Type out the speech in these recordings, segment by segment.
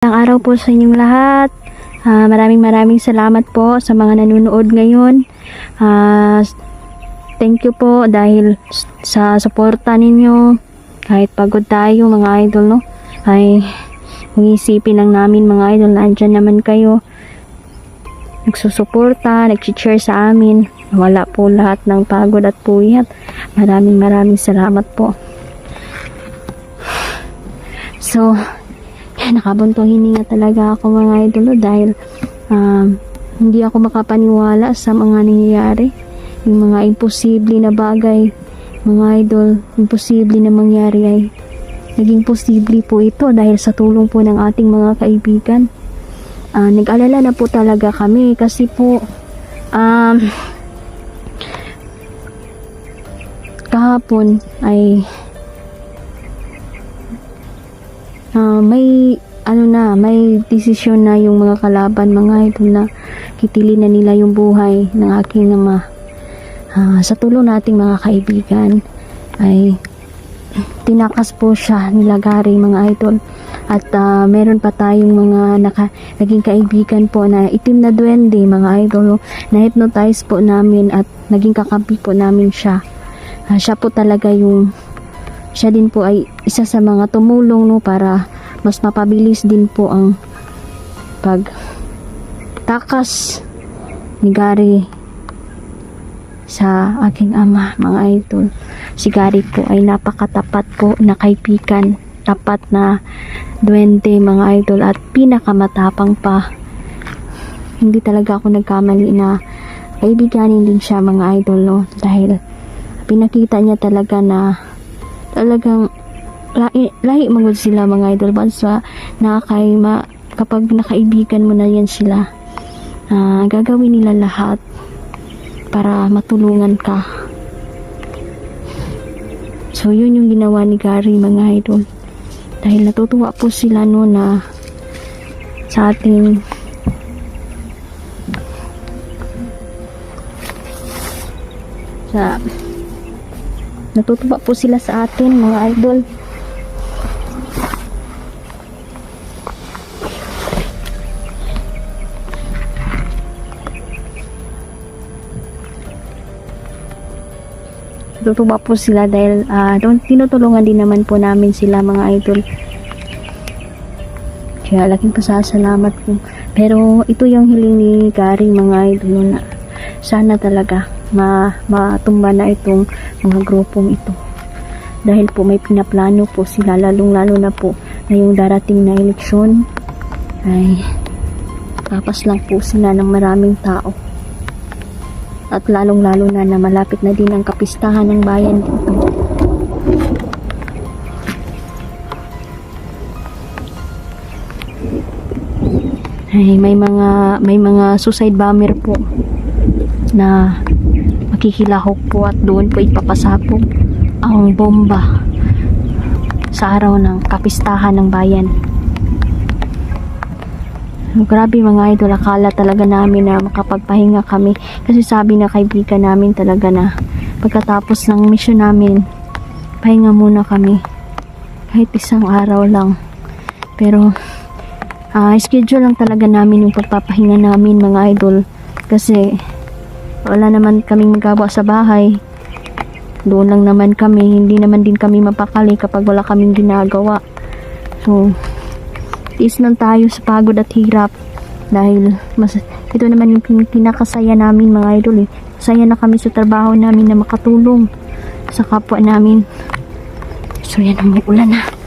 Ang araw po sa inyong lahat. Ah, maraming maraming salamat po sa mga nanonood ngayon. Ah, thank you po dahil sa suporta ninyo. Kahit pagod tayo mga idol, no? Ay, kung isipin lang namin mga idol, nandyan naman kayo. Nagsusuporta, nag-share sa amin. Wala po lahat ng pagod at puyat. Maraming maraming salamat po. So, nakabuntong hininga talaga ako mga idol no, dahil um, hindi ako makapaniwala sa mga nangyayari. Yung mga imposible na bagay mga idol imposible na mangyari ay naging posible po ito dahil sa tulong po ng ating mga kaibigan. Ah, nag-alala na po talaga kami kasi po um, kahapon ay Ah, may ano na, may desisyon na yung mga kalaban, mga idol na kitilin na nila yung buhay ng aking ama. Ah, sa tulong nating mga kaibigan ay tinakas po siya nila Gary mga idol at ah, meron pa tayong mga naka, naging kaibigan po na itim na duwende mga idol no? na-hypnotize po namin at naging kakampi po namin siya Ah, siya po talaga yung siya din po ay isa sa mga tumulong no para mas mapabilis din po ang pag takas ni Gary sa aking ama mga idol. Si Gary po ay napakatapat po na kaibigan tapat na duwende mga idol at pinakamatapang pa. Hindi talaga ako nagkamali na kaibiganin din siya mga idol no dahil pinakita niya talaga na talagang lahi, lahi mangod sila mga idol. Bansa nakakay ma, kapag nakaibigan mo na yan sila ah, gagawin nila lahat para matulungan ka. So yun yung ginawa ni Gary mga idol. Dahil natutuwa po sila no na sa ating sa Natutuwa po sila sa atin, mga idol. Natutuwa po sila dahil ah, don- tinutulungan din naman po namin sila mga idol. Kaya laking pasasalamat ko. Pero ito yung hiling ni Gary mga idol na sana talaga ma matumba na itong mga grupong ito. Dahil po may pinaplano po sila lalong lalo na po na yung darating na eleksyon ay papas lang po sila ng maraming tao. At lalong lalo na na malapit na din ang kapistahan ng bayan dito. Ay, may mga may mga suicide bomber po na makikilahok po at doon po ipapasapok ang bomba sa araw ng kapistahan ng bayan. Grabe mga idol, akala talaga namin na makapagpahinga kami kasi sabi na kaibigan namin talaga na pagkatapos ng mission namin, pahinga muna kami kahit isang araw lang. Pero ah schedule lang talaga namin yung pagpapahinga namin mga idol kasi wala naman kaming magawa sa bahay. Doon lang naman kami. Hindi naman din kami mapakali kapag wala kaming ginagawa. So tiis lang tayo sa pagod at hirap. Dahil mas ito naman yung pin- pinakasaya namin mga idol eh. Saya na kami sa trabaho namin na makatulong sa kapwa namin. So yan ang ulan na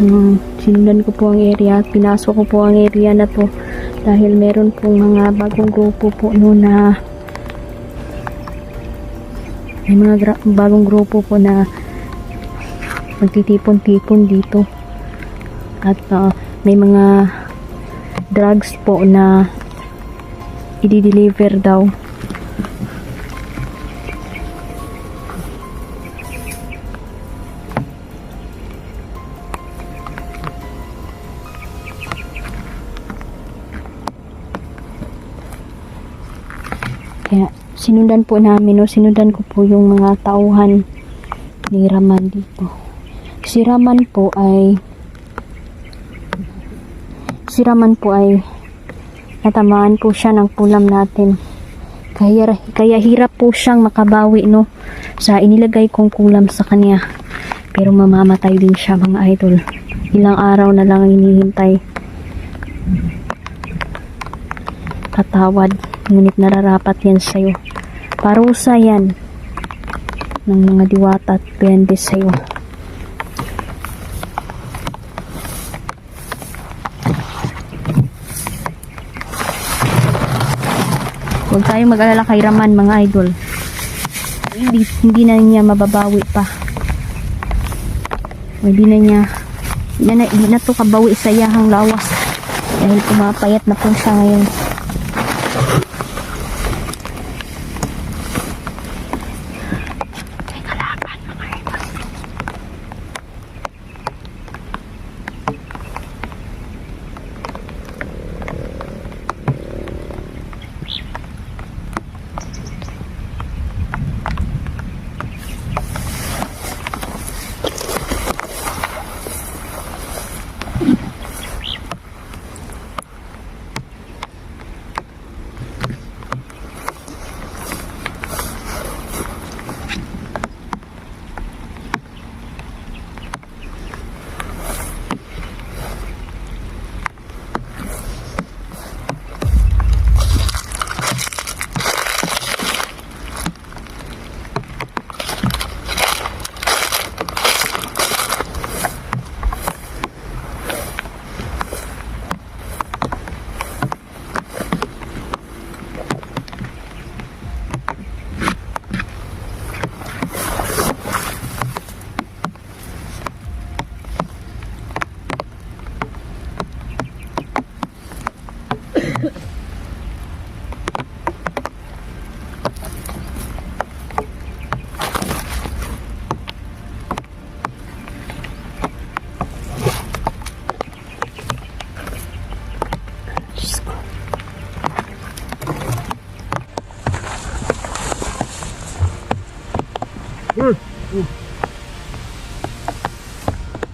So, sinundan ko po ang area at pinasok ko po ang area na to. Dahil meron pong mga bagong grupo po no na may mga bagong grupo po na magtitipon-tipon dito. At uh, may mga drugs po na i-deliver daw sinundan po namin, no? sinundan ko po yung mga tauhan ni Raman dito. Si Raman po ay si Raman po ay natamaan po siya ng kulam natin. Kaya, kaya hirap po siyang makabawi no sa inilagay kong kulam sa kanya. Pero mamamatay din siya mga idol. Ilang araw na lang ang hinihintay. Katawad, ngunit nararapat yan sa'yo. Parusa yan ng mga diwata at pwende sa'yo. Huwag tayong mag-alala kay Raman mga idol. Hindi, hindi na niya mababawi pa. Hindi na niya hindi na, hindi na to kabawi sa yahang lawas dahil pumapayat na po siya ngayon.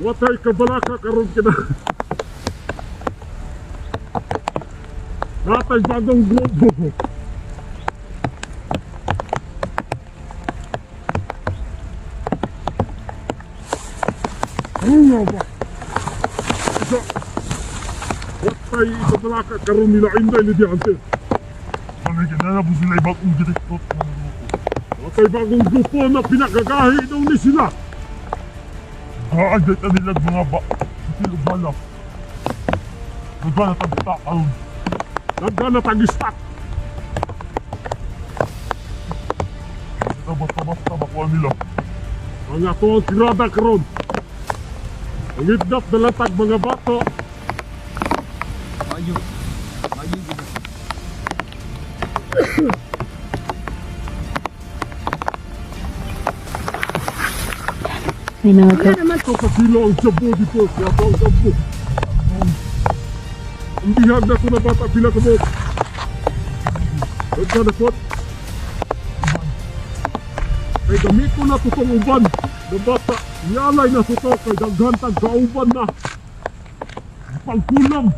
Watay kabalaka karon kita. Natay bagong globo. Ano ba? Isa. Watay kabalaka karon nila inday ni Diante. Ano na po sila bagong direktor. Watay bagong grupo na pinakagahi daw ni sila. Gaagat na nila mga ba. Sila bala. Nagana tagta karon. Nagana tagistak. Basta-basta makuha nila. Ang ato ang tirada karon. Ang idnap na latag mga bato. May mga Ano girl. naman to kasilo ang jabo dito. To ang jabo. Ang bihag na ko na bata pila ka mo. Huwag na po. Kay gamit ko na tutong uban. Na bata. Niyalay na suto. Kay daghantag sa uban na. Pagkulang.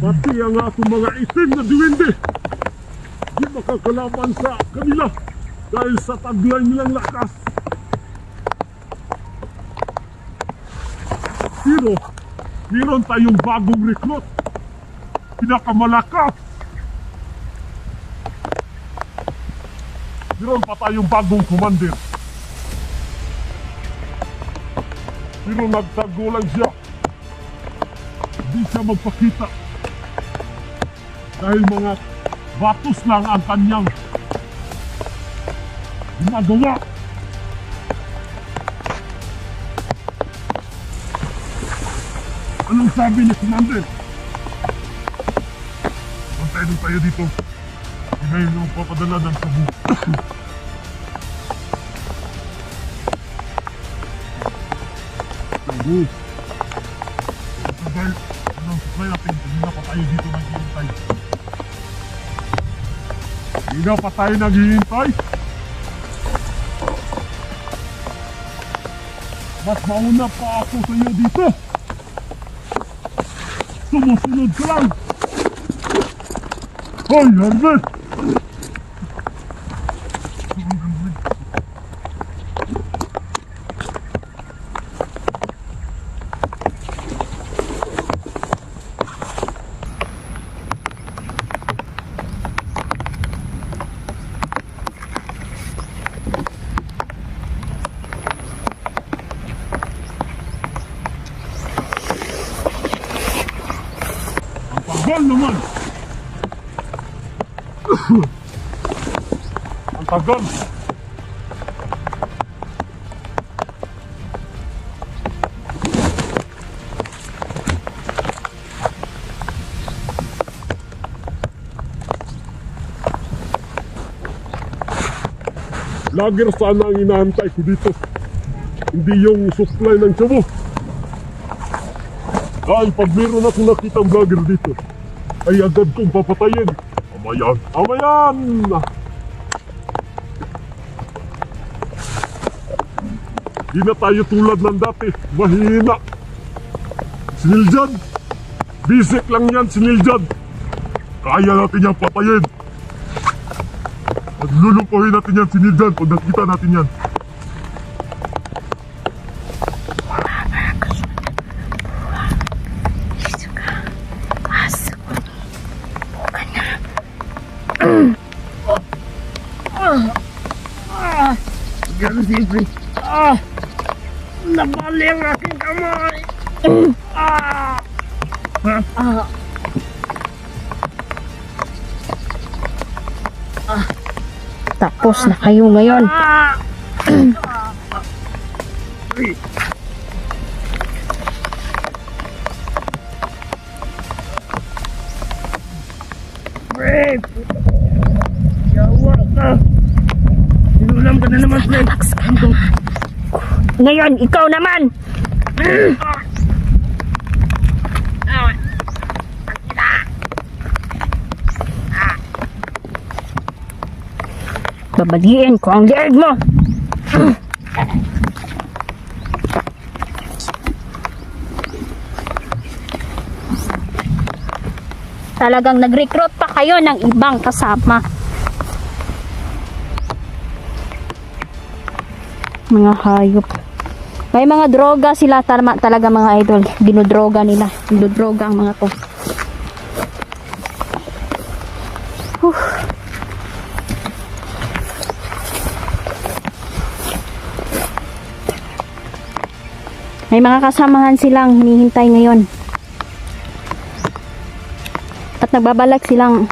Pati ang atong mga itim na duwende di makakalaban sa kanila dahil sa taglay nilang lakas. Pero, meron tayong bagong recruit. Pinakamalakas. Meron pa tayong bagong commander. Pero nagtago lang siya. Hindi siya magpakita. Dahil mga batos lang ang kanyang ginagawa. Anong sabi ni Commander? Pantay din tayo dito. Ngayon yung papadala ng sabu. sabu. Sabay, ang supply natin. Hindi na pa tayo dito naghihintay. Hindi na pa tayo naghihintay. Mas mauna pa ako sa iyo dito. Sumusunod ka lang. Hoy, Herbert! Ang tagal naman! Ang tagal! Lager sana ang inaantay ko dito. Hindi yung supply ng tiyabo. Dahil pag meron akong nakitang vlogger dito, ay agad kong papatayin. Amayan! Amayan! Di na tayo tulad ng dati. Mahina. Siniljan! Bisik lang yan, siniljan! Kaya natin yan patayin! At lulupuhin natin yan, siniljan, pag nakita natin yan. Ganun siyempre. Ah! Nabali ang aking kamay! ah! Ah. Tapos na kayo ngayon. Ah! Ngayon, ikaw naman! Babaliin ko ang leeg mo! Talagang nag-recruit pa kayo ng ibang kasama. Mga hayop. May mga droga sila tama, talaga mga idol. Dinodroga nila. Dinodroga ang mga to. Huh. May mga kasamahan silang hinihintay ngayon. At nagbabalak silang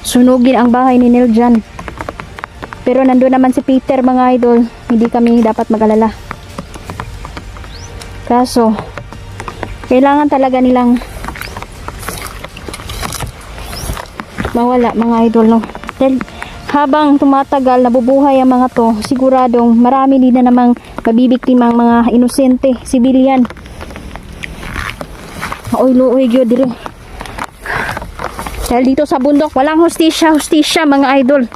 sunugin ang bahay ni Niljan. Pero nandun naman si Peter mga idol. Hindi kami dapat mag-alala. Kaso, kailangan talaga nilang mawala mga idol no. Dahil habang tumatagal nabubuhay ang mga to, siguradong marami din na namang mabibiktimang mga inosente, sibilyan. Oy luoy gyud dire. Dahil dito sa bundok, walang hustisya, hustisya mga idol.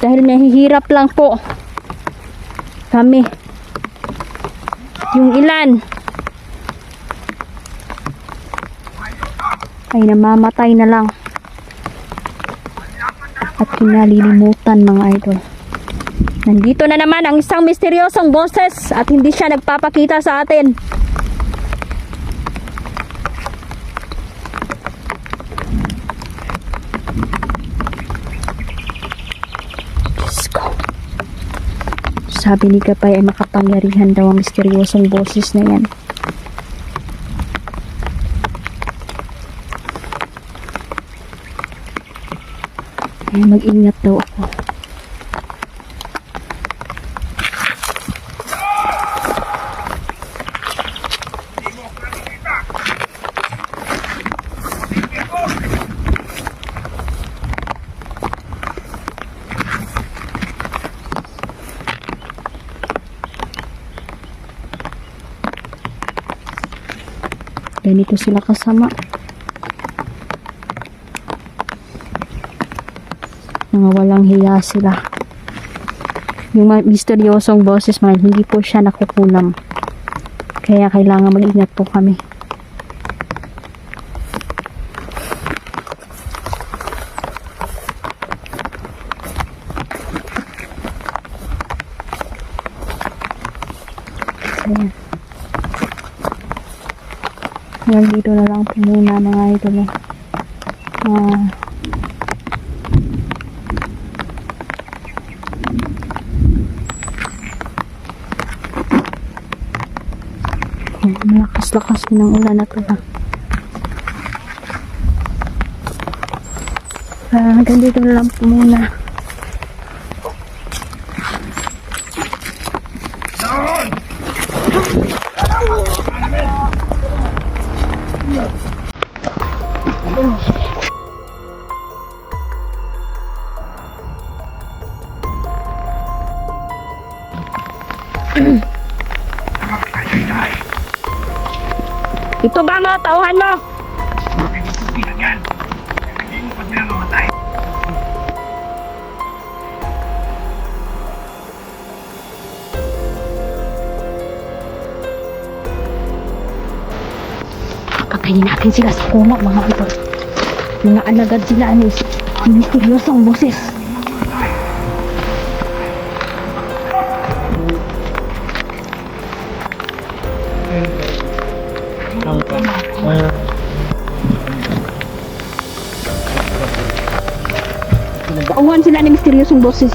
Dahil nahihirap lang po kami. Yung ilan ay namamatay na lang. At kinalilimutan mga idol. Nandito na naman ang isang misteryosong boses at hindi siya nagpapakita sa atin. Sabi ni Gabay ay makapangyarihan daw ang misteryosong boses na yan. Kaya mag-ingat daw ako. Kasama. Mga walang hiya sila. Yung mga misteryosong boses man, hindi po siya nakukulam. Kaya kailangan mag-ingat po kami. Ayan. Hanggang dito na lang po muna mga idol. eh. Oh, malakas-lakas din ang ulan na to. ah. Ah, hanggang dito na lang po muna. Patayin natin sila sa kuma, mga idol. Mga alagad sila, anis. Ang misteryosong boses. Sila ng misteryosong boses.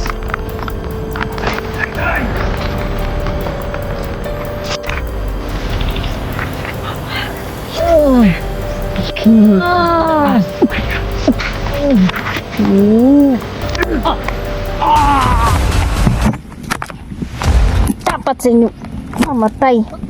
Dapat sa inyo mamatay.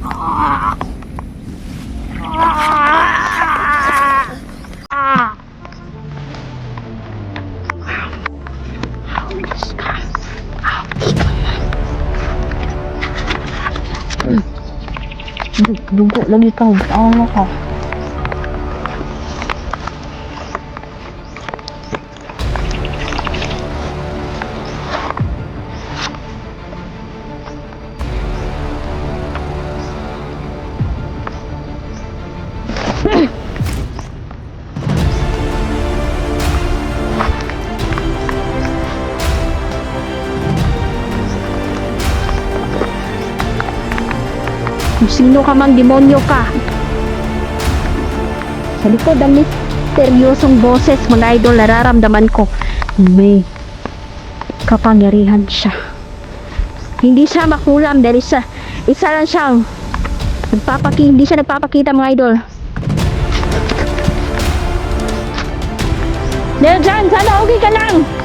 ดูกดแล้วดีต้องอ้อมแล้วค่ะ sino ka mang demonyo ka. Sa likod ang misteryosong boses mga idol nararamdaman ko may kapangyarihan siya. Hindi siya makulam dahil isa, isa lang siyang nagpapaki, hindi siya nagpapakita mga idol. Dahil dyan, sana okay ka lang.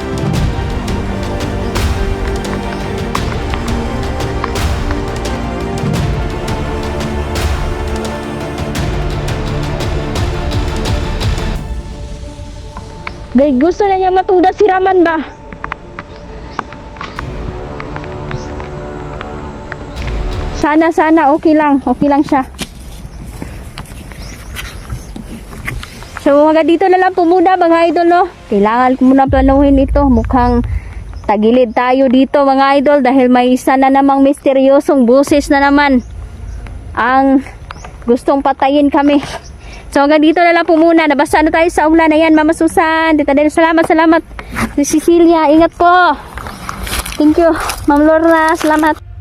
Gay, gusto na niya matuda si Raman ba? Sana, sana, okay lang. Okay lang siya. So, mga dito na lang po mga idol, no? Kailangan ko muna planuhin ito. Mukhang tagilid tayo dito mga idol dahil may isa na namang misteryosong buses na naman ang gustong patayin kami. So hanggang dito na lang po muna. Nabasa na tayo sa ulan. Ayan, Mama Susan. Tita Del, salamat, salamat. Si Cecilia, ingat po. Thank you. Ma'am Lorna, salamat.